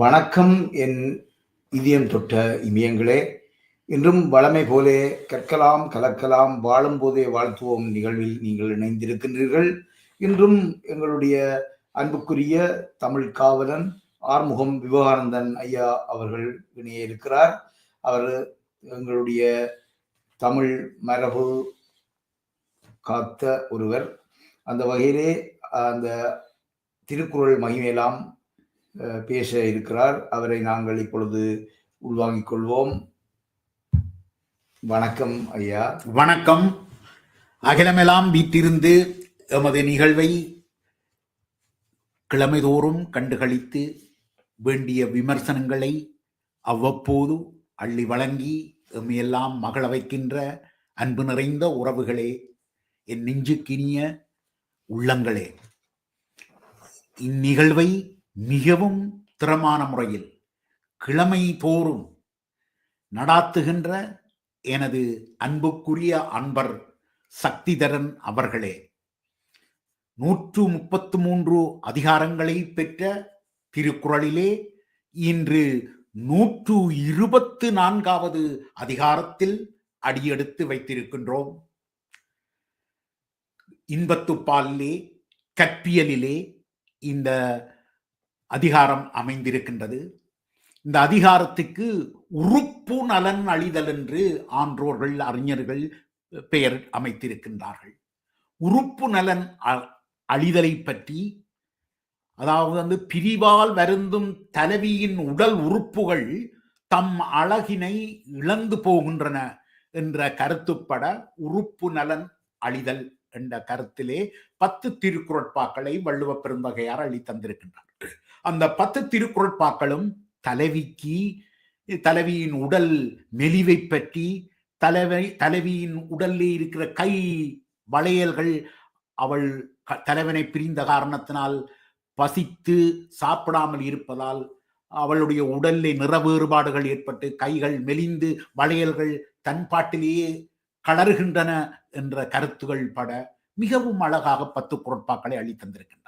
வணக்கம் என் இதயம் தொட்ட இமயங்களே. இன்றும் வளமை போலே கற்கலாம் கலக்கலாம் வாழும் போதே வாழ்த்துவோம் நிகழ்வில் நீங்கள் இணைந்திருக்கின்றீர்கள். இன்றும் எங்களுடைய அன்புக்குரிய தமிழ் காவலன் ஆறுமுகம் விவேகானந்தன் ஐயா அவர்கள் இணைய இருக்கிறார். அவர் எங்களுடைய தமிழ் மரபு காத்த ஒருவர். அந்த வகையிலே அந்த திருக்குறள் மகிமையெல்லாம் பேச இருக்கிறார். அவரை நாங்கள் இப்பொழுது உள்வாங்கிக் கொள்வோம். வணக்கம் ஐயா. வணக்கம். அகிலமெல்லாம் வீட்டிருந்து எமது நிகழ்வை கிழமைதோறும் கண்டுகளித்து வேண்டிய விமர்சனங்களை அவ்வப்போது அள்ளி வழங்கி எம்மையெல்லாம் மகள வைக்கின்ற அன்பு நிறைந்த உறவுகளே என் நெஞ்சுக்கினிய உள்ளங்களே. இந்நிகழ்வை மிகவும் திறமான முறையில் கிழமை தோறும் நடாத்துகின்ற எனது அன்புக்குரிய அன்பர் சக்திதரன் அவர்களே நூற்று முப்பத்து மூன்று அதிகாரங்களை பெற்ற திருக்குறளிலே இன்று நூற்று இருபத்து நான்காவது அதிகாரத்தில் அடியெடுத்து வைத்திருக்கின்றோம். இன்பத்துப்பாலிலே கற்பியலிலே இந்த அதிகாரம் அமைந்திருக்கின்றது. இந்த அதிகாரத்துக்கு உறுப்பு நலன் அழிதல் என்று ஆன்றோர்கள் அறிஞர்கள் பெயர் அமைத்திருக்கின்றார்கள். உறுப்பு நலன் அ- அழிதலை பற்றி அதாவது வந்து பிரிவால் வருந்தும் தலைவியின் உடல் உறுப்புகள் தம் அழகினை இழந்து போகின்றன என்ற கருத்துப்பட உறுப்பு நலன் அழிதல் என்ற கருத்திலே பத்து திருக்குறட்பாக்களை வள்ளுவ பெருந்தகையார் அள்ளி தந்திருக்கின்றார் அந்த பத்து திருக்குறட்பாக்களும் தலைவிக்கு தலைவியின் உடல் மெலிவை பற்றி தலைவை தலைவியின் உடல்லே இருக்கிற கை வளையல்கள் அவள் க- தலைவனை பிரிந்த காரணத்தினால் பசித்து சாப்பிடாமல் இருப்பதால் அவளுடைய உடல்லே நிற வேறுபாடுகள் ஏற்பட்டு கைகள் மெலிந்து வளையல்கள் தன்பாட்டிலேயே கலருகின்றன என்ற கருத்துகள் பட மிகவும் அழகாக பத்து குரட்பாக்களை அளித்தந்திருக்கின்றார்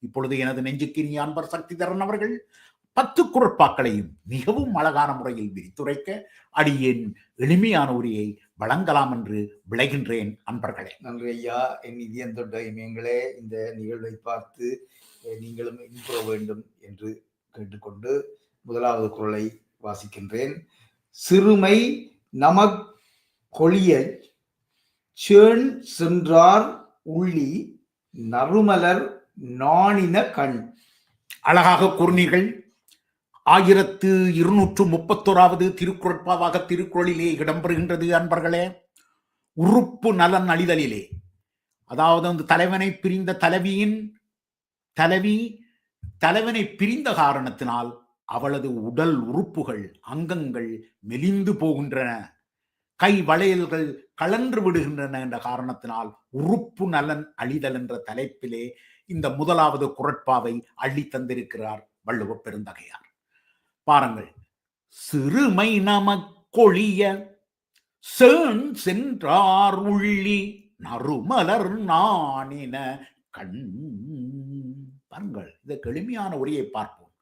இப்பொழுது எனது நெஞ்சுக்கினிய அன்பர் சக்திதரன் அவர்கள் பத்து குரட்பாக்களையும் மிகவும் அழகான முறையில் விரித்துரைக்க அடியேன் எளிமையான உரையை வழங்கலாம் என்று விளைகின்றேன் அன்பர்களே. நன்றி ஐயா. என் இதயம் தொட்ட இமயங்களே இந்த நிகழ்வை பார்த்து நீங்களும் இன்புற வேண்டும் என்று கேட்டுக்கொண்டு முதலாவது குரலை வாசிக்கின்றேன். சிறுமை நமக் கொளிய சேண் சென்றார் உள்ளி நறுமலர் நாணின கண். அழகாக கூறினீர்கள். ஆயிரத்து இருநூற்று முப்பத்தோராவது திருக்குறட்பாவாக திருக்குறளிலே இடம்பெறுகின்றது அன்பர்களே. உறுப்பு நலன் அழிதலிலே. அதாவது அந்த தலைவனை பிரிந்த தலைவியின் தலைவி தலைவனை பிரிந்த காரணத்தினால் அவளது உடல் உறுப்புகள் அங்கங்கள் மெலிந்து போகின்றன. கை வளையல்கள் கலன்று விடுகின்றன என்ற காரணத்தினால் உறுப்பு நலன் அழிதல் என்ற தலைப்பிலே இந்த முதலாவது குரட்பாவை அள்ளி தந்திருக்கிறார் வள்ளுவ பெருந்தகையார். பாருங்கள் சிறுமை நமக்கொழிய சேன் சென்றார் உள்ளி நறுமலர் நானின கண். பாருங்கள் இந்த எளிமையான உரையை பார்ப்போம்.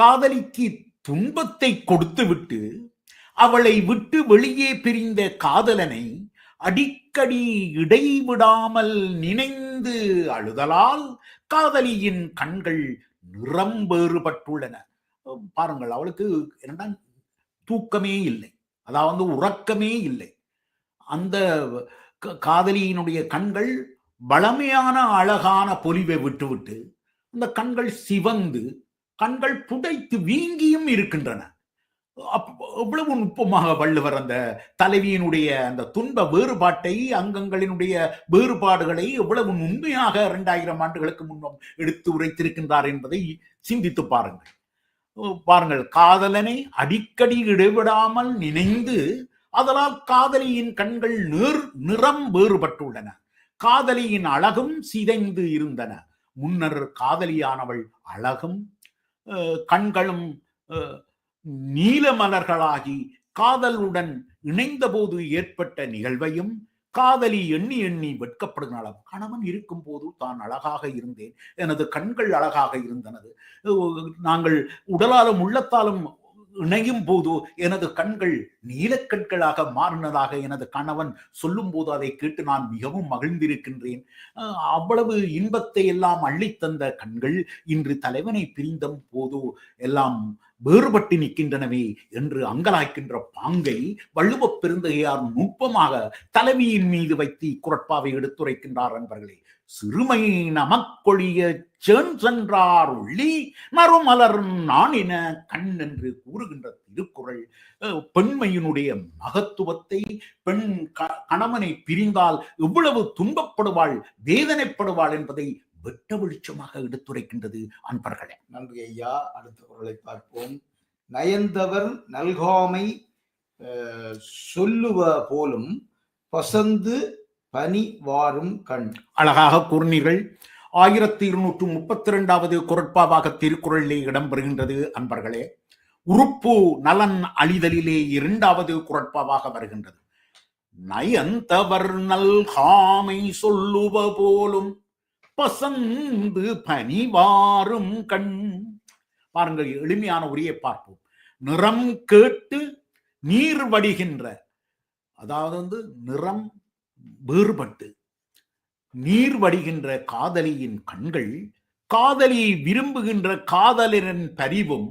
காதலிக்கு துன்பத்தை கொடுத்துவிட்டு அவளை விட்டு வெளியே பிரிந்த காதலனை அடிக்கடி இடைவிடாமல் நினைந்து அழுதலால் காதலியின் கண்கள் நிறம் வேறுபட்டுள்ளன. பாருங்கள் அவளுக்கு என்னடா தூக்கமே இல்லை. அதாவது உறக்கமே இல்லை. அந்த காதலியினுடைய கண்கள் வளமையான அழகான பொலிவை விட்டுவிட்டு அந்த கண்கள் சிவந்து கண்கள் புடைத்து வீங்கியும் இருக்கின்றன. எவ்வளவு நுட்பமாக வள்ளுவர் அந்த தலைவியினுடைய அந்த துன்ப வேறுபாட்டை அங்கங்களினுடைய வேறுபாடுகளை எவ்வளவு உண்மையாக இரண்டாயிரம் ஆண்டுகளுக்கு முன்னும் எடுத்து உரைத்திருக்கின்றார் என்பதை சிந்தித்து பாருங்கள். பாருங்கள் காதலனை அடிக்கடி இடைவிடாமல் நினைந்து அதனால் காதலியின் கண்கள் நிர் நிறம் வேறுபட்டுள்ளன. காதலியின் அழகும் சிதைந்து இருந்தன. முன்னர் காதலியானவள் அழகும் கண்களும் அஹ், நீல மலர்களாகி காதலுடன் இணைந்தபோது ஏற்பட்ட நிகழ்வையும் காதலி எண்ணி எண்ணி வெட்கப்படுகிறாளாம் கணவன் இருக்கும் போது தான் அழகாக இருந்தேன். எனது கண்கள் அழகாக இருந்தனது. நாங்கள் உடலாலும் உள்ளத்தாலும் இணையும் போது எனது கண்கள் நீலக்கண்களாக மாறினதாக எனது கணவன் சொல்லும் போது அதை கேட்டு நான் மிகவும் மகிழ்ந்திருக்கின்றேன். அஹ் அவ்வளவு இன்பத்தை எல்லாம் அள்ளித்தந்த கண்கள் இன்று தலைவனை பிரிந்த போது எல்லாம் வேறுபட்டு நிற்கின்றனவே என்று அங்கலாய்க்கின்ற பாங்கை வள்ளுவப் பெருந்தகையார் நுட்பமாக தலைவியின் மீது வைத்து குரட்பாவை எடுத்துரைக்கின்றார் என்பர்களே சிறுமை நமக்கொழிய சேன் சென்றார் உள்ளி நறுமலர் நாணின கண் என்று கூறுகின்ற திருக்குறள் பெண்மையினுடைய மகத்துவத்தை பெண் க- கணவனை பிரிந்தால் எவ்வளவு துன்பப்படுவாள் வேதனைப்படுவாள் என்பதை வெட்ட வெளிச்சமாக எடுத்துரைக்கின்றது அன்பர்களே. நன்றி ஐயா. அடுத்த குரலை பார்ப்போம். நயந்தவர் நல்காமை சொல்லுவ போலும் பசந்து பனி வாரும் கண். அழகாக கூறினீர்கள். ஆயிரத்தி இருநூற்று முப்பத்தி இரண்டாவது குரட்பாவாக திருக்குறளிலே இடம்பெறுகின்றது அன்பர்களே. உறுப்பு நலன் அழிதலிலே இரண்டாவது குரட்பாவாக வருகின்றது. நயந்தவர் நல்காமை சொல்லுவ போலும் பசந்து பனிவாரும் கண். பாருங்கள் எளிமையான உரையை பார்ப்போம். நிறம் கேட்டு நீர் வடிகின்ற அதாவது வந்து நிறம் வேறுபட்டு நீர் வடிகின்ற காதலியின் கண்கள் காதலியை விரும்புகின்ற காதலரின் பரிவும்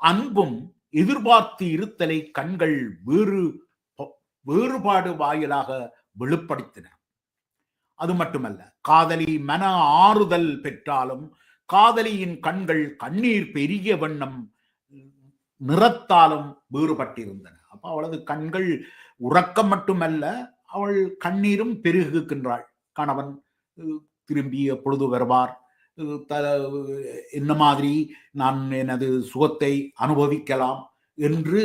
அன்பும் எதிர்பார்த்து இருத்தலை கண்கள் வேறு வேறுபாடு வாயிலாக வெளிப்படுத்தின. அது மட்டுமல்ல காதலி மன ஆறுதல் பெற்றாலும் காதலியின் கண்கள் கண்ணீர் பெரிய வண்ணம் நிறத்தாலும் வேறுபட்டிருந்தன. அப்ப அவளது கண்கள் உறக்கம் மட்டுமல்ல அவள் கண்ணீரும் பெருகுகின்றாள். கணவன் திரும்பிய திரும்பி எப்பொழுது வருவார் என்ன மாதிரி நான் எனது சுகத்தை அனுபவிக்கலாம் என்று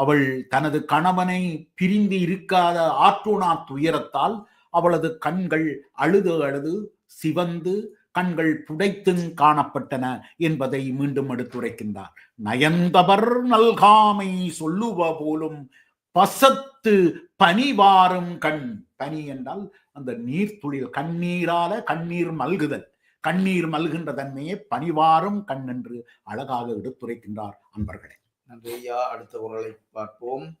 அவள் தனது கணவனை பிரிந்து இருக்காத ஆற்றுணா துயரத்தால் அவளது கண்கள் அழுது அழுது சிவந்து கண்கள் புடைத்தும் காணப்பட்டன என்பதை மீண்டும் எடுத்துரைக்கின்றார். நயந்தவர் நல்காமை சொல்லுவ போலும் பசத்து பனிவாரும் கண். பனி என்றால் அந்த நீர்த்துளில் கண்ணீரால கண்ணீர் மல்குதல். கண்ணீர் மல்கின்ற தன்மையை பனிவாரும் கண் என்று அழகாக எடுத்துரைக்கின்றார் அன்பர்களே. நன்றியா அடுத்த குரலை பார்ப்போம்.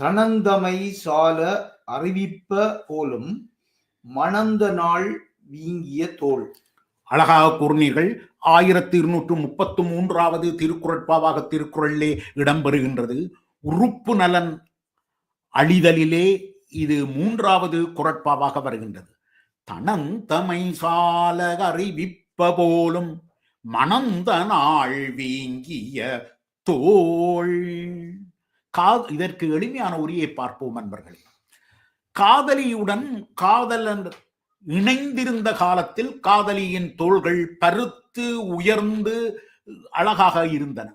தனந்தமை சால அறிவிப்ப போலும் மணந்த நாள் வீங்கிய தோல். அழகாக கூறினீர்கள். ஆயிரத்தி இருநூற்று முப்பத்து மூன்றாவது திருக்குறட்பாவாக திருக்குறளிலே இடம்பெறுகின்றது. உறுப்பு நலன் அழிதலிலே இது மூன்றாவது குரட்பாவாக வருகின்றது. தனந்தமை சால அறிவிப்ப போலும் மணந்த நாள் வீங்கிய தோல். கா இதற்கு எளிமையான உரியை பார்ப்போம் அன்பர்களே. காதலியுடன் காதலன் இணைந்திருந்த காலத்தில் காதலியின் தோள்கள் பருத்து உயர்ந்து அழகாக இருந்தன.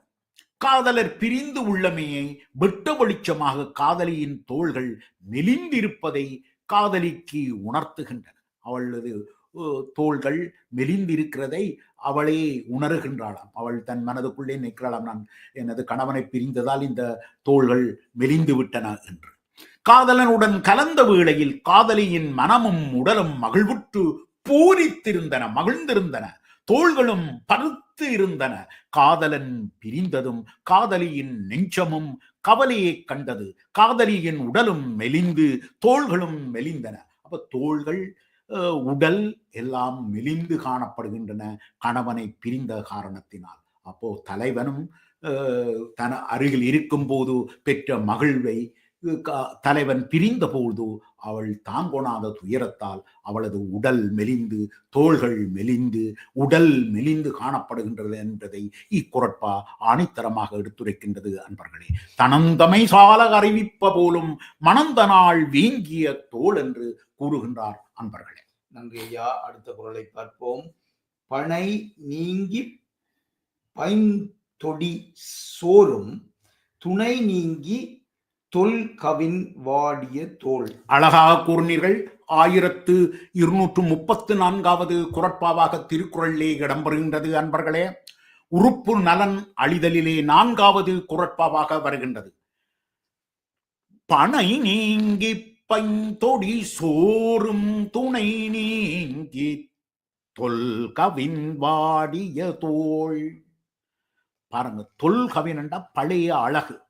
காதலர் பிரிந்து உள்ளமையை வெட்ட வெளிச்சமாக காதலியின் தோள்கள் மெலிந்திருப்பதை காதலிக்கு உணர்த்துகின்றன. அவளது தோள்கள் மெலிந்திருக்கிறதை அவளே உணர்கின்றாளாம். அவள் தன் மனதுக்குள்ளே நிற்கிறாளாம் நான் எனது கணவனை பிரிந்ததால் இந்த தோள்கள் மெலிந்து விட்டன என்று. காதலனுடன் கலந்த வேளையில் காதலியின் மனமும் உடலும் மகிழ்வுற்று பூரித்திருந்தன மகிழ்ந்திருந்தன. தோள்களும் பருத்து இருந்தன. காதலன் பிரிந்ததும் காதலியின் நெஞ்சமும் கவலையை கண்டது. காதலியின் உடலும் மெலிந்து தோள்களும் மெலிந்தன. அப்ப தோள்கள் உடல் எல்லாம் மெலிந்து காணப்படுகின்றன கணவனை பிரிந்த காரணத்தினால். அப்போ தலைவனும் தன அருகில் இருக்கும் போது பெற்ற மகிழ்வை தலைவன் பிரிந்த போது அவள் தாங்கொணாத துயரத்தால் அவளது உடல் மெலிந்து தோள்கள் மெலிந்து உடல் மெலிந்து காணப்படுகின்றது என்பதை இக்குரட்பா ஆணித்தரமாக எடுத்துரைக்கின்றது அன்பர்களே. தனந்தமை சால அறிவிப்ப போலும் மனந்தனால் வீங்கிய தோள் என்று கூறுகின்றார் அன்பர்களே. நன்றி ஐயா. அடுத்த குரலை பார்ப்போம். பனை நீங்கி பைந்தொடி சோறும் துணை நீங்கி தொல் கவின் வாடிய தோல். அழகாக கூறினீர்கள். ஆயிரத்து இருநூற்று முப்பத்து நான்காவது குரட்பாவாக திருக்குறளிலே இடம்பெறுகின்றது அன்பர்களே. உறுப்பு நலன் அழிதலிலே நான்காவது குரட்பாவாக வருகின்றது. பனை நீங்கி பைந்தொடி சோறும் துணை நீங்கி தொல்கவின் வாடிய தோல். பாருங்க தொல் என்றா பழைய அழகு.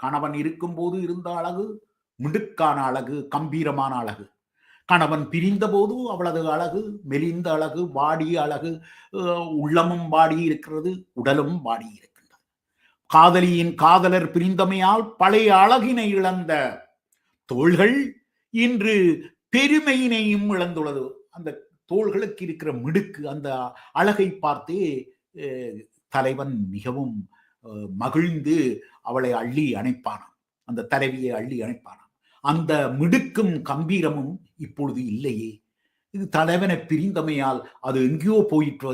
கணவன் இருக்கும்போது இருந்த அழகு மிடுக்கான அழகு கம்பீரமான அழகு. கணவன் பிரிந்த போது அவளது அழகு மெலிந்த அழகு வாடிய அழகு உள்ளமும் வாடி இருக்கிறது உடலும் வாடி இருக்கின்றது காதலியின் காதலர் பிரிந்தமையால் பழைய அழகினை இழந்த தோள்கள் இன்று பெருமையினையும் இழந்துள்ளது. அந்த தோள்களுக்கு இருக்கிற மிடுக்கு அந்த அழகை பார்த்தே அஹ், தலைவன் மிகவும் அஹ், மகிழ்ந்து அவளை அள்ளி அணைப்பானாம். அந்த தலைவியை அள்ளி அணைப்பானாம். அந்த மிடுக்கும் கம்பீரமும் இப்பொழுது இல்லையே. இது தலைவனை பிரிந்தமையால் அது எங்கேயோ போயிட்டு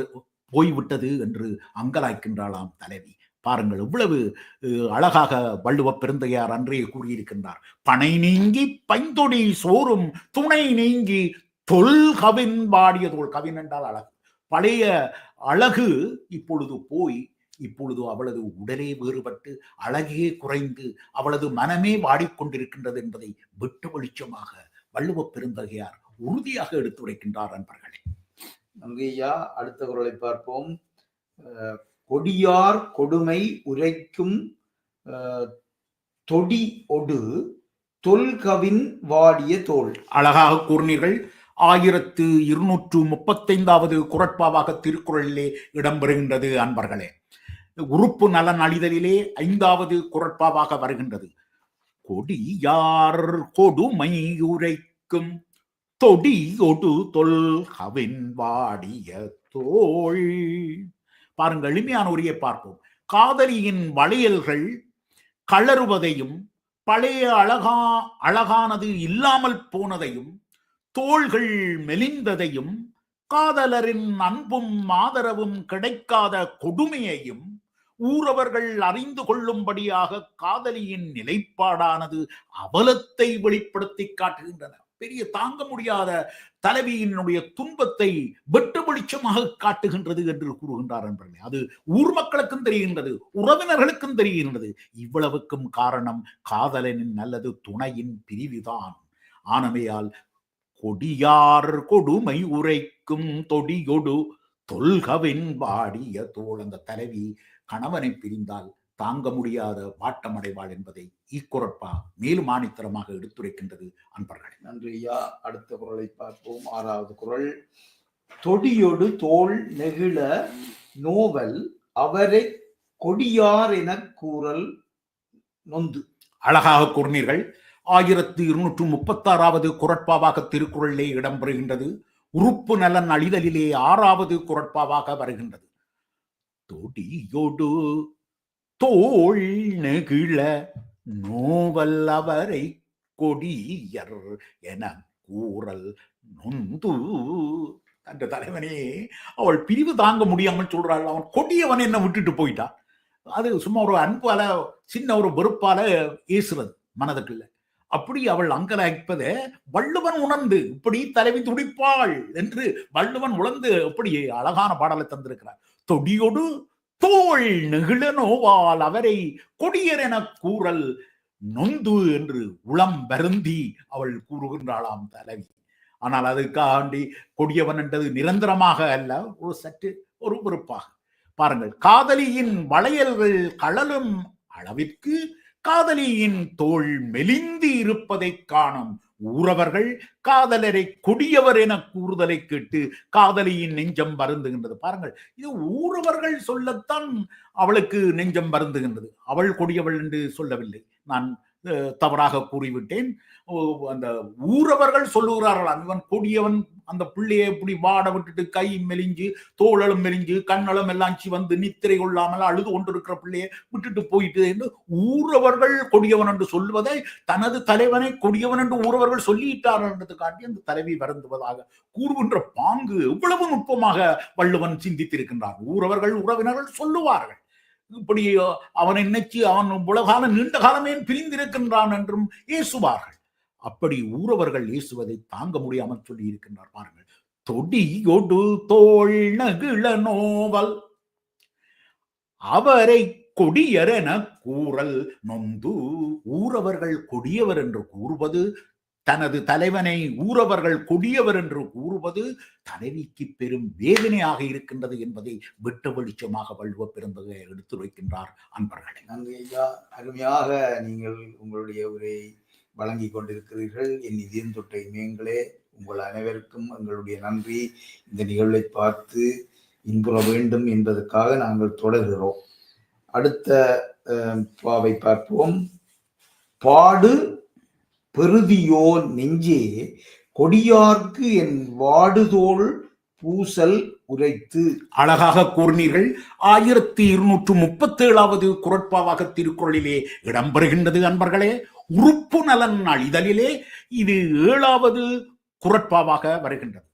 போய்விட்டது என்று அங்கலாய்க்கின்றாளாம் தலைவி. பாருங்கள் இவ்வளவு அஹ், அழகாக வள்ளுவ பெருந்தையார் அன்றே கூறியிருக்கின்றார். பனை நீங்கி பைந்தொடி சோறும் துணை நீங்கி தொல் கவின் பாடியதோல் கவின் என்றால் அழகு. பழைய அழகு இப்பொழுது போய் இப்பொழுது அவளது உடலே வேறுபட்டு அழகே குறைந்து அவளது மனமே வாடிக்கொண்டிருக்கின்றது என்பதை வெட்டு வெளிச்சமாக வள்ளுவ பெருந்தகையார் உறுதியாக எடுத்துரைக்கின்றார் நண்பர்களே நன்றி ஐயா அடுத்த குரலை பார்ப்போம் கொடியார் கொடுமை உரைக்கும் தொடி ஒடு தொல்கவின் வாடிய தோல். அழகாக கூறினீர்கள். ஆயிரத்து இருநூற்று முப்பத்தைந்தாவது குரட்பாவாக திருக்குறளிலே இடம்பெறுகின்றது அன்பர்களே. உறுப்பு நலன் அழிதலிலே ஐந்தாவது குரட்பாவாக வருகின்றது. கொடியார் கொடுமை உரைக்கும் தொடியொடு தொல் கவின் வாடிய தோல் பாருங்கள் எளிமையான உரையை பார்ப்போம். காதலியின் வளையல்கள் கலருவதையும் பழைய அழகா அழகானது இல்லாமல் போனதையும் தோள்கள் மெலிந்ததையும் காதலரின் அன்பும் ஆதரவும் கிடைக்காத கொடுமையையும் ஊரவர்கள் அறிந்து கொள்ளும்படியாக காதலியின் நிலைப்பாடானது அவலத்தை வெளிப்படுத்தி காட்டுகின்றன. பெரிய தாங்க முடியாத தலைவியினுடைய துன்பத்தை வெட்டு வெளிச்சமாக காட்டுகின்றது என்று கூறுகின்றார் என்பர்களே அது ஊர் மக்களுக்கும் தெரிகின்றது உறவினர்களுக்கும் தெரிகின்றது. இவ்வளவுக்கும் காரணம் காதலனின் அல்லது துணையின் பிரிவுதான். ஆனமையால் கொடியார் கொடுமை உரைக்கும் தொடியொடு தொல்கவின் வாடிய தோள். அந்த தலைவி கணவனை பிரிந்தால் தாங்க முடியாத வாட்டமடைவாள் என்பதை ஈக்குரப்பா மேலும் ஆணித்தரமாக எடுத்துரைக்கின்றது அன்பர்களே. நன்றி ஐயா. அடுத்த குரலை பார்ப்போம். ஆறாவது குரல். தொடியொடு தோல் நெகிழ நோவல் அவரை கொடியார் எனக் கூறல் நொந்து. அழகாக கூறினீர்கள். ஆயிரத்து இருநூற்று முப்பத்தாறாவது குரட்பாவாக திருக்குறளிலே இடம்பெறுகின்றது. உறுப்பு நலன் அழிதலிலே ஆறாவது குரட்பாவாக வருகின்றது. தொடியொடு தோல் நெகிழ நோவல் அவரை கொடியர் என கூறல் நொந்து. அந்த தலைவனே அவள் பிரிவு தாங்க முடியாமல் சொல்றாள். அவன் கொடியவன் என்ன விட்டுட்டு போயிட்டான் அது சும்மா ஒரு அன்பால சின்ன ஒரு வெறுப்பால ஏசுறது மனதுக்குள்ள. அப்படி அவள் அங்கலாய்ப்பதை வள்ளுவன் உணர்ந்து இப்படி தலைவி துடிப்பாள் என்று வள்ளுவன் உணர்ந்து அப்படி அழகான பாடலை தந்திருக்கிறார். தொடியொடு தோள் நெகிழ நோவால் அவரை கொடியர் என கூறல் நொந்து என்று உளம் வருந்தி அவள் கூறுகின்றாளாம் தலைவி. ஆனால் அதுக்காண்டி கொடியவன் என்றது நிரந்தரமாக அல்ல ஒரு சற்று ஒரு உறுப்பாக பாருங்கள் காதலியின் வளையல்கள் கழலும் அளவிற்கு காதலியின் தோள் மெலிந்து இருப்பதை காணும் உறவர்கள் காதலரை கொடியவர் என கூறுதலை கேட்டு காதலியின் நெஞ்சம் வருந்துகின்றது. பாருங்கள் இது ஊரவர்கள் சொல்லத்தான் அவளுக்கு நெஞ்சம் வருந்துகின்றது. அவள் கொடியவள் என்று சொல்லவில்லை. நான் தவறாக கூறிவிட்டேன். அந்த ஊரவர்கள் சொல்லுகிறார்கள் இவன் கொடியவன் அந்த பிள்ளையை இப்படி வாட விட்டுட்டு கை மெலிஞ்சு தோளலும் மெலிஞ்சு கண்ணளம் எல்லாம் வந்து நித்திரை கொள்ளாமல் அழுது கொண்டிருக்கிற பிள்ளையை விட்டுட்டு போயிட்டு என்று ஊரவர்கள் கொடியவன் என்று சொல்வதை தனது தலைவனை கொடியவன் என்று ஊரவர்கள் சொல்லிட்டார்கள் என்றது காட்டி அந்த தலைவி வருந்துவதாக கூறுகின்ற பாங்கு எவ்வளவு நுட்பமாக வள்ளுவன் சிந்தித்திருக்கின்றார் ஊரவர்கள் உறவினர்கள் சொல்லுவார்கள். இப்படி அவனை நினைச்சு அவன் உலகால நீண்ட காலமே பிரிந்திருக்கின்றான் என்றும் ஏசுவார்கள் அப்படி ஊரவர்கள் ஏசுவதை தாங்க முடியாமல் சொல்லி இருக்கின்றார். பாருங்கள். தொடியொடு தோல் நகிழ நோவல். அவரை கொடியர் என கூறல். நொந்து ஊரவர்கள் கொடியவர் என்று கூறுவது தனது தலைவனை ஊரவர்கள் கொடியவர் என்று கூறுவது தலைவிக்கு பெரும் வேதனையாக இருக்கின்றது என்பதை வெட்ட வெளிச்சமாக வள்ளுவ பெருந்தகை எடுத்துரைக்கின்றார் அன்பர்களே. நன்றி ஐயா. அருமையாக நீங்கள் உங்களுடைய உரையை வழங்கி கொண்டிருக்கிறீர்கள். என் இதயம் தொட்டை மேங்களே. உங்கள் அனைவருக்கும் எங்களுடைய நன்றி. இந்த நிகழ்வை பார்த்து இன்புற வேண்டும் என்பதற்காக நாங்கள் தொடர்கிறோம். அடுத்த பாவை பார்ப்போம். பாடு பெருதியோ நெஞ்சே கொடியார்க்கு என் வாடுதோள் பூசல் உரைத்து. அழகாக கூறினீர்கள். ஆயிரத்தி இருநூற்று முப்பத்தேழாவது குரட்பாவாக திருக்குறளிலே இடம்பெறுகின்றது அன்பர்களே. உறுப்பு நலன் அழிதலிலே இது ஏழாவது குரட்பாவாக வருகின்றது.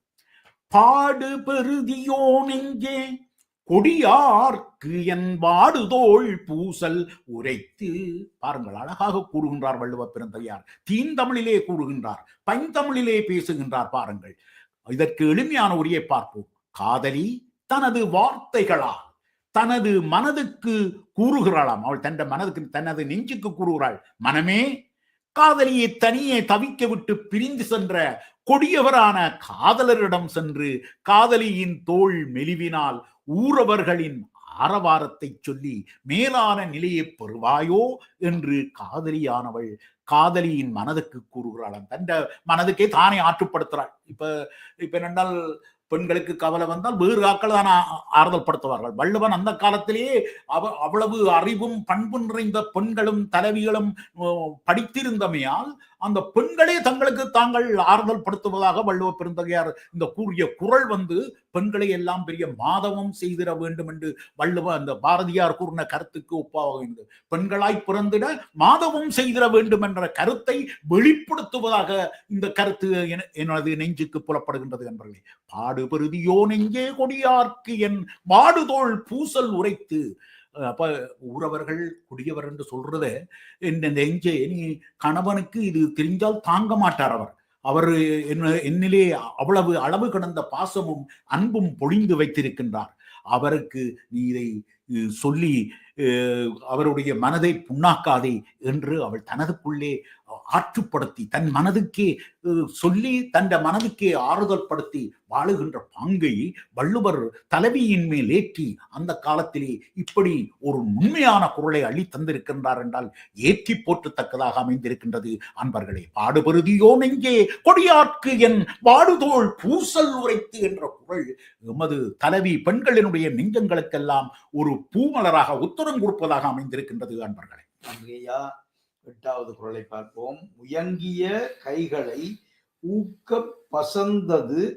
பாடு பெருதியோ நெஞ்சே கொடியார்க்கு என்பாடுதோள் பூசல் உரைத்து பாருங்கள் அழகாக கூறுகின்றார் வள்ளுவ பிறந்தையார் தீந்தமிழிலே கூறுகின்றார் பைந்தமிழிலே பேசுகின்றார் பாருங்கள். இதற்கு எளிமையான உரையை பார்ப்போம். காதலி தனது வார்த்தைகளால் தனது மனதுக்கு கூறுகிறாளாம். அவள் தன் மனதுக்கு தனது நெஞ்சுக்கு கூறுகிறாள். மனமே காதலியை தனியே தவிக்க விட்டு பிரிந்து சென்ற கொடியவரான காதலரிடம் சென்று காதலியின் தோள் மெலிவினால் ஊரவர்களின் ஆரவாரத்தை சொல்லி மேலான நிலையை பெறுவாயோ என்று காதலியானவள் காதலியின் மனதுக்கு கூறுகிறாள். தன் மனதுக்கே தானே ஆற்றுப்படுத்துறாள் இப்ப இப்ப என்னென்றால் பெண்களுக்கு கவலை வந்தால் வேறு ஆக்கள் தான் ஆறுதல் படுத்துவார்கள். வள்ளுவன் அந்த காலத்திலேயே அவ அவ்வளவு அறிவும் பண்பு நிறைந்த பெண்களும் தலைவிகளும் படித்திருந்தமையால் அந்த பெண்களே தங்களுக்கு தாங்கள் ஆறுதல் படுத்துவதாக வள்ளுவ பெருந்தகையார் இந்த கூறிய குரல் வந்து பெண்களை எல்லாம் பெரிய மாதவம் செய்திட வேண்டும் என்று வள்ளுவ அந்த பாரதியார் கூறின கருத்துக்கு ஒப்பாக பெண்களாய் பிறந்திட மாதவம் செய்திட வேண்டும் என்ற கருத்தை வெளிப்படுத்துவதாக இந்த கருத்து என- எனது நெஞ்சுக்கு புலப்படுகின்றது என்பர்களே பாடு பெருதியோ நெஞ்சே கொடியார்க்கு என் வாடுதோள் பூசல் உரைத்து அப்ப ஊரவர்கள் குடியவர் என்று சொல்றத இந்த நெஞ்சே நீ கணவனுக்கு இது தெரிஞ்சால் தாங்க மாட்டார் அவர். அவர் என்ன- என்னிலே அவ்வளவு அளவு கடந்த பாசமும் அன்பும் பொழிந்து வைத்திருக்கின்றார். அவருக்கு நீ இதை சொல்லி அவருடைய மனதை புண்ணாக்காதே என்று அவள் தனதுக்குள்ளே ஆற்றுப்படுத்தி தன் மனதுக்கே சொல்லி தன் மனதுக்கே ஆறுதல் படுத்தி வாழுகின்ற பாங்கை வள்ளுவர் தலைவியின் மேல் ஏற்றி அந்த காலத்திலே இப்படி ஒரு உண்மையான குரலை அள்ளி தந்திருக்கின்றார் என்றால் ஏற்றி போற்றத்தக்கதாக அமைந்திருக்கின்றது. அன்பர்களே பாடுபருதியோ நெஞ்சே கொடியார்க்கு என் வாடுதோள் பூசல் உரைத்து என்ற குரல் எமது தலைவி பெண்களினுடைய நெஞ்சங்களுக்கெல்லாம் ஒரு பூமலராக உத்தரம் கொடுப்பதாக அமைந்திருக்கின்றது அன்பர்களே. ஐயா எட்டாவது குரலை பார்ப்போம். முயங்கிய கைகளை ஊக்க பசந்தது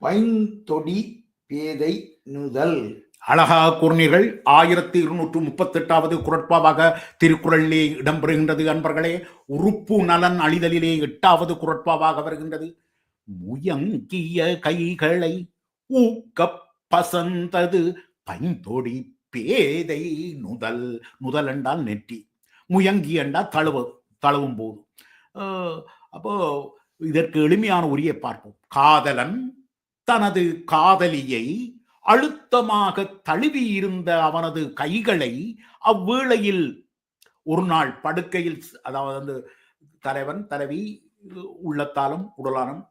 பைந்தொடி பேதை நுதல். அழகாக கூறினீர்கள். ஆயிரத்தி இருநூற்று முப்பத்தி எட்டாவது குரட்பாவாக திருக்குறளிலே இடம்பெறுகின்றது அன்பர்களே. உறுப்பு நலன் அழிதலிலே எட்டாவது குரட்பாவாக வருகின்றது. முயங்கிய கைகளை ஊக்கப் பசந்தது பைந்தொடி பேதை நுதல் நுதல் என்றால் நெற்றி. முயங்கி என்றால் தழுவ தழுவும் போது அப்போ இதற்கு எளிமையான உரியை பார்ப்போம். காதலன் தனது காதலியை அழுத்தமாக தழுவி இருந்த அவனது கைகளை அவ்வேளையில் ஒரு நாள் படுக்கையில் அதாவது வந்து தலைவன் தலைவி உள்ளத்தாலும் உடலாலும்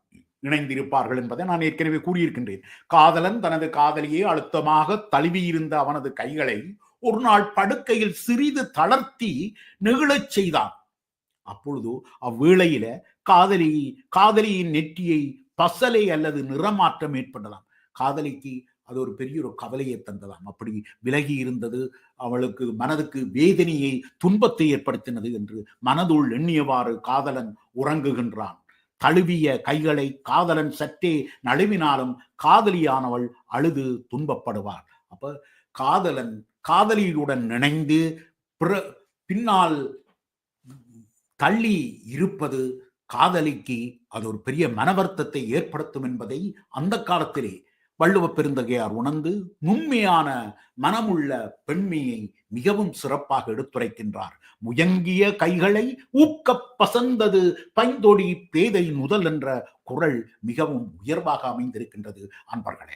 இணைந்திருப்பார்கள் என்பதை நான் ஏற்கனவே கூறியிருக்கின்றேன். காதலன் தனது காதலியை அழுத்தமாக தழுவி இருந்த அவனது கைகளை ஒரு நாள் படுக்கையில் சிறிது தளர்த்தி நெகிழச் செய்தான். அப்பொழுது அவ்வேளையில காதலி காதலியின் நெற்றியை பசலை அல்லது நிறமாற்றம் ஏற்படலாம் காதலிக்கு அது ஒரு பெரிய ஒரு கவலையை தந்ததாம். அப்படி விலகி இருந்தது அவளுக்கு மனதுக்கு வேதனையை துன்பத்தை ஏற்படுத்தினது என்று மனதுள் எண்ணியவாறு காதலன் உறங்குகின்றான். தழுவிய கைகளை காதலன் சற்றே நழுவினாலும் காதலியானவள் அழுது துன்பப்படுவார் அப்ப காதலன் காதலியுடன் நினைந்து பிற- பின்னால் தள்ளி இருப்பது காதலிக்கு அது ஒரு பெரிய மனவர்த்தத்தை ஏற்படுத்தும் என்பதை அந்த காலத்திலே வள்ளுவ பெருந்தகையார் உணர்ந்து நுண்மையான மனமுள்ள பெண்மையை மிகவும் சிறப்பாக எடுத்துரைக்கின்றார். முயங்கிய கைகளை ஊக்கப் பசந்தது பைந்தொடி பேதை முதல் என்ற குரல் மிகவும் உயர்வாக அமைந்திருக்கின்றது. அன்பர்களே.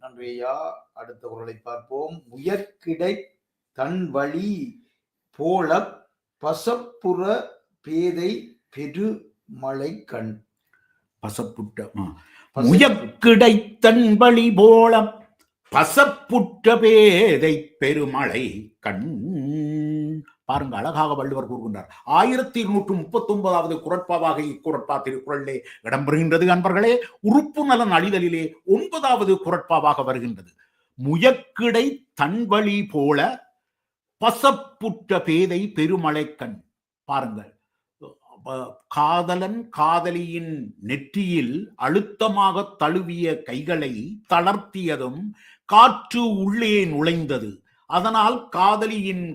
நன்றி ஐயா அடுத்த குரலை பார்ப்போம். முயற்கிடை தன் வழி போல பசப்புற பேதை பெருமழை கண். பசப்புட்ட முயக்கிடைத்தன்பழி போலம் வழி போல பசப்புற்ற பேதை பெருமழை கண். பாருங்க அழகாக வள்ளுவர் கூறுகின்றார். ஆயிரத்தி இருநூற்று முப்பத்தி ஒன்பதாவது குரட்பாவாக இக்குரட்பா திருக்குறளிலே இடம்பெறுகின்றது அன்பர்களே. உறுப்பு நலன் அழிதலிலே ஒன்பதாவது குரட்பாவாக வருகின்றது. முயக்கிடை தன்வழி போல பசப்புற்ற பேதை பெருமழை கண். பாருங்கள் காதலன் காதலியின் நெற்றியில் அழுத்தமாக தழுவிய கைகளை தளர்த்தியதும் காற்று உள்ளே நுழைந்தது. அதனால் காதலியின்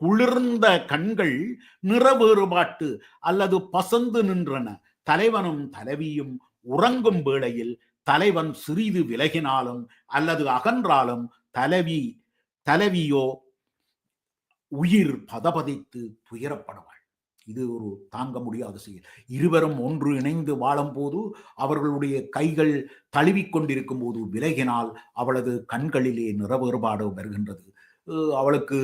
குளிர்ந்த கண்கள் நிற வேறுபாட்டு அல்லது பசந்து நின்றன. தலைவனும் தலைவியும் உறங்கும் வேளையில் தலைவன் சிறிது விலகினாலும் அல்லது அகன்றாலும் தலைவி தலைவியோ உயிர் பதபதித்து துயரப்படுவார் இது ஒரு தாங்க முடியாத செயல். இருவரும் ஒன்று இணைந்து வாழும்போது அவர்களுடைய கைகள் தழுவிக் கொண்டிருக்கும் போது விலகினால் அவளது கண்களிலே நிற வேறுபாடு வருகின்றது அவளுக்கு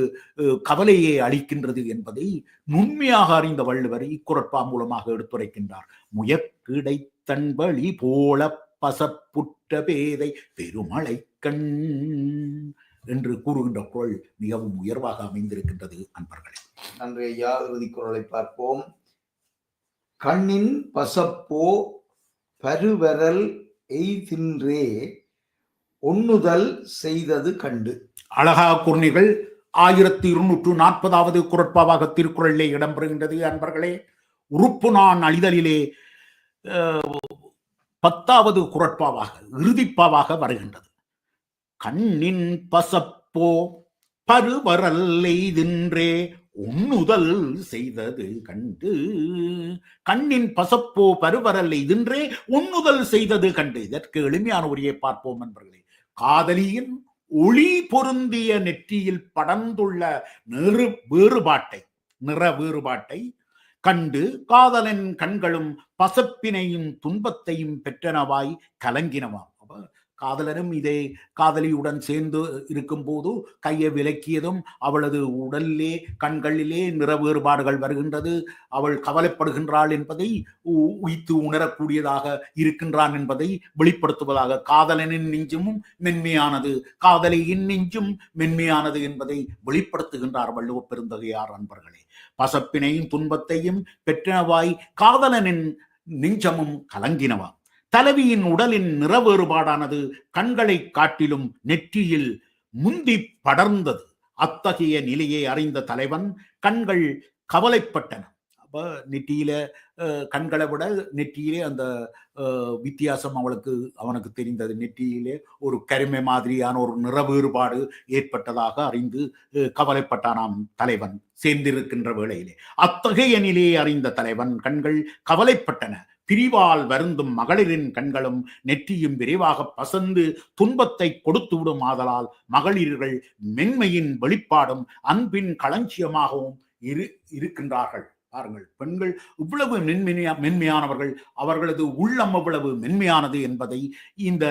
கவலையே அளிக்கின்றது என்பதை நுண்மையாக அறிந்த வள்ளுவர் இக்குரட்பா மூலமாக எடுத்துரைக்கின்றார். முயற்கிடைத்தன்பழி போல பசப்புற்ற பேதை பெருமழை கண் என்று கூறுகின்ற குரல் மிகவும் உயர்வாக அமைந்திருக்கின்றது அன்பர்களே. நன்றி ஐயா இறுதி குரலை பார்ப்போம். கண்ணின் பசப்போ பருவரல் எய்தின்றே ஒண்ணுதல் செய்தது கண்டு. அழகா குர்ணிகள் ஆயிரத்தி இருநூற்று நாற்பதாவது குரட்பாவாக திருக்குறளிலே இடம்பெறுகின்றது அன்பர்களே. உறுப்பு நான் அழிதலிலே பத்தாவது குரட்பாவாக இறுதிப்பாவாக வருகின்றது. கண்ணின் பசப்போ பருவரல்லைதின்றே உண்ணுதல் செய்தது கண்டு கண்ணின் பசப்போ பருவரல் இதென்றே உண்ணுதல் செய்தது கண்டு. இதற்கு எளிமையான உரையை பார்ப்போம் என்பர்களே காதலியின் ஒளி பொருந்திய நெற்றியில் படர்ந்துள்ள நிறு வேறுபாட்டை நிற வேறுபாட்டை கண்டு காதலன் கண்களும் பசப்பினையும் துன்பத்தையும் பெற்றனவாய் கலங்கினவாம். அப்ப காதலனும் இதே காதலியுடன் சேர்ந்து இருக்கும்போது கையை விலக்கியதும் அவளது உடலிலே கண்களிலே நிற வேறுபாடுகள் வருகின்றது. அவள் கவலைப்படுகின்றாள் என்பதை உ- உய்த்து உணரக்கூடியதாக இருக்கின்றான் என்பதை வெளிப்படுத்துவதாக காதலனின் நெஞ்சமும் மென்மையானது காதலியின் நெஞ்சும் மென்மையானது என்பதை வெளிப்படுத்துகின்றார் வள்ளுவ பெருந்தகையார் அன்பர்களே. பசப்பினையும் துன்பத்தையும் பெற்றனவாய் காதலனின் நெஞ்சமும் கலங்கினவா? தலைவியின் உடலின் நிற வேறுபாடானது கண்களை காட்டிலும் நெற்றியில் முந்தி படர்ந்தது. அத்தகைய நிலையை அறிந்த தலைவன் கண்கள் கவலைப்பட்டன. அப்ப நெற்றியில கண்களை விட நெற்றியிலே அந்த அஹ், வித்தியாசம் அவளுக்கு அவனுக்கு தெரிந்தது. நெற்றியிலே ஒரு கருமை மாதிரியான ஒரு நிற வேறுபாடு ஏற்பட்டதாக அறிந்து அஹ், கவலைப்பட்டானாம் தலைவன். சேர்ந்திருக்கின்ற வேளையிலே. அத்தகைய நிலையை அறிந்த தலைவன் கண்கள் கவலைப்பட்டன. பிரிவால் வருந்தும் மகளிரின் கண்களும் நெற்றியும் விரைவாக பசந்து துன்பத்தை கொடுத்து விடும் ஆதலால் மகளிர்கள் மென்மையின் வெளிப்பாடும் அன்பின் களஞ்சியமாகவும் இரு இருக்கின்றார்கள். பாருங்கள் பெண்கள் இவ்வளவு மென்மையா மென்மையானவர்கள் அவர்களது உள்ளம் எவ்வளவு மென்மையானது என்பதை இந்த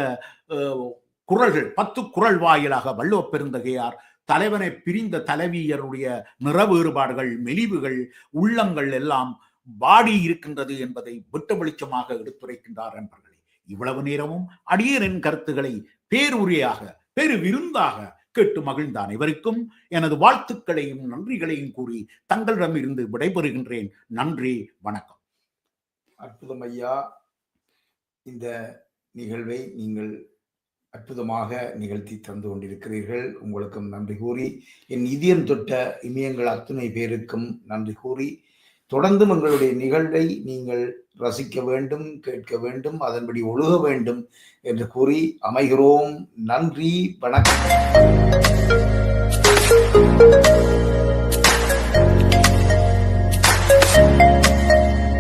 குரல்கள் குறள்கள் பத்து குரல் வாயிலாக வள்ளுவ பெருந்தகையார் தலைவனை பிரிந்த தலைவியருடைய நிற வேறுபாடுகள் மெலிவுகள் உள்ளங்கள் எல்லாம் வாடி இருக்கின்றது என்பதை வெட்ட வெளிச்சமாக எடுத்துரைக்கின்றார் என்பர்களே இவ்வளவு நேரமும் அடியரின் கருத்துக்களை பேருரையாக பெரு விருந்தாக கேட்டு மகிழ்ந்த அனைவருக்கும் எனது வாழ்த்துக்களையும் நன்றிகளையும் கூறி தங்களிடமிருந்து விடைபெறுகின்றேன். நன்றி வணக்கம். அற்புதம் ஐயா. இந்த நிகழ்வை நீங்கள் அற்புதமாக நிகழ்த்தி தந்து கொண்டிருக்கிறீர்கள். உங்களுக்கும் நன்றி கூறி என் இதயம் தொட்ட இமயங்கள் அத்துணை பேருக்கும் நன்றி கூறி தொடர்ந்தும் எங்களுடைய நிகழ்வை நீங்கள் ரசிக்க வேண்டும் கேட்க வேண்டும் அதன்படி ஒழுக வேண்டும் என்று கூறி அமைகிறோம். நன்றி வணக்கம்.